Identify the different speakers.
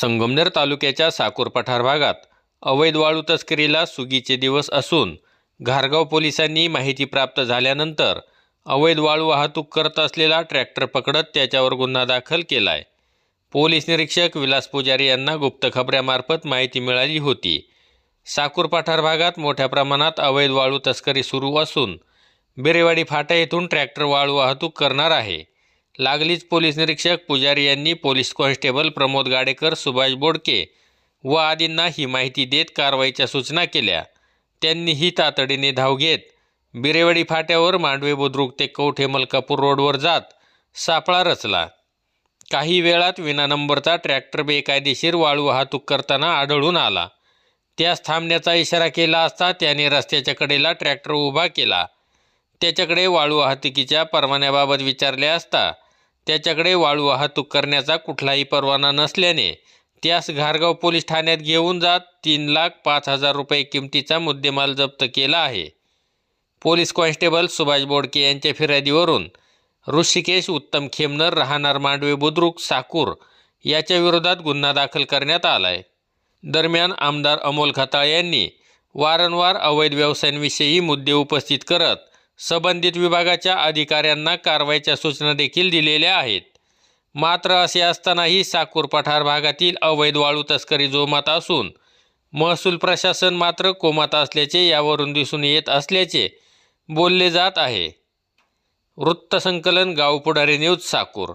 Speaker 1: संगमनेर तालुक्याच्या साकूर पठार भागात अवैध वाळू तस्करीला सुगीचे दिवस असून घारगाव पोलिसांनी माहिती प्राप्त झाल्यानंतर अवैध वाळू वाहतूक करत असलेला ट्रॅक्टर पकडत त्याच्यावर गुन्हा दाखल केलाय. पोलीस निरीक्षक विलास पुजारी यांना गुप्त खबऱ्यामार्फत माहिती मिळाली होती. साकूर पठार भागात मोठ्या प्रमाणात अवैध वाळू तस्करी सुरू असून बिरेवाडी फाटा येथून ट्रॅक्टर वाळू वाहतूक करणार आहे. लागलीच पोलीस निरीक्षक पुजारी यांनी पोलीस कॉन्स्टेबल प्रमोद गाडेकर सुभाष बोडके व आदींना ही माहिती देत कारवाईच्या सूचना केल्या. त्यांनीही तातडीने धाव घेत बिरेवाडी फाट्यावर मांडवे बुद्रुक ते कवठे मलकापूर रोडवर जात सापळा रचला. काही वेळात विना नंबरचा ट्रॅक्टर बेकायदेशीर वाळू वाहतूक करताना आढळून आला. त्यास थांबण्याचा इशारा केला असता त्याने रस्त्याच्या कडेला ट्रॅक्टर उभा केला. त्याच्याकडे वाळू वाहतुकीच्या परवान्याबाबत विचारले असता त्याच्याकडे वाळू वाहतूक करण्याचा कुठलाही परवाना नसल्याने त्यास घारगाव पोलीस ठाण्यात घेऊन जात तीन लाख पाच हजार रुपये किमतीचा मुद्देमाल जप्त केला आहे. पोलीस कॉन्स्टेबल सुभाष बोडके यांच्या फिर्यादीवरून ऋषिकेश उत्तम खेमनर राहणार मांडवे बुद्रुक साकूर याच्या विरोधात गुन्हा दाखल करण्यात आलाय. दरम्यान आमदार अमोल खताळ यांनी वारंवार अवैध व्यवसायांविषयी मुद्दे उपस्थित करत संबंधित विभागाच्या अधिकाऱ्यांना कारवाईच्या सूचना देखील दिलेल्या आहेत. मात्र असे असतानाही साकूर पठार भागातील अवैध वाळू तस्करी जोमात असून महसूल प्रशासन मात्र कोमात असल्याचे यावरून दिसून येत असल्याचे बोलले जात आहे. वृत्तसंकलन गाव पुढारी न्यूज साकूर.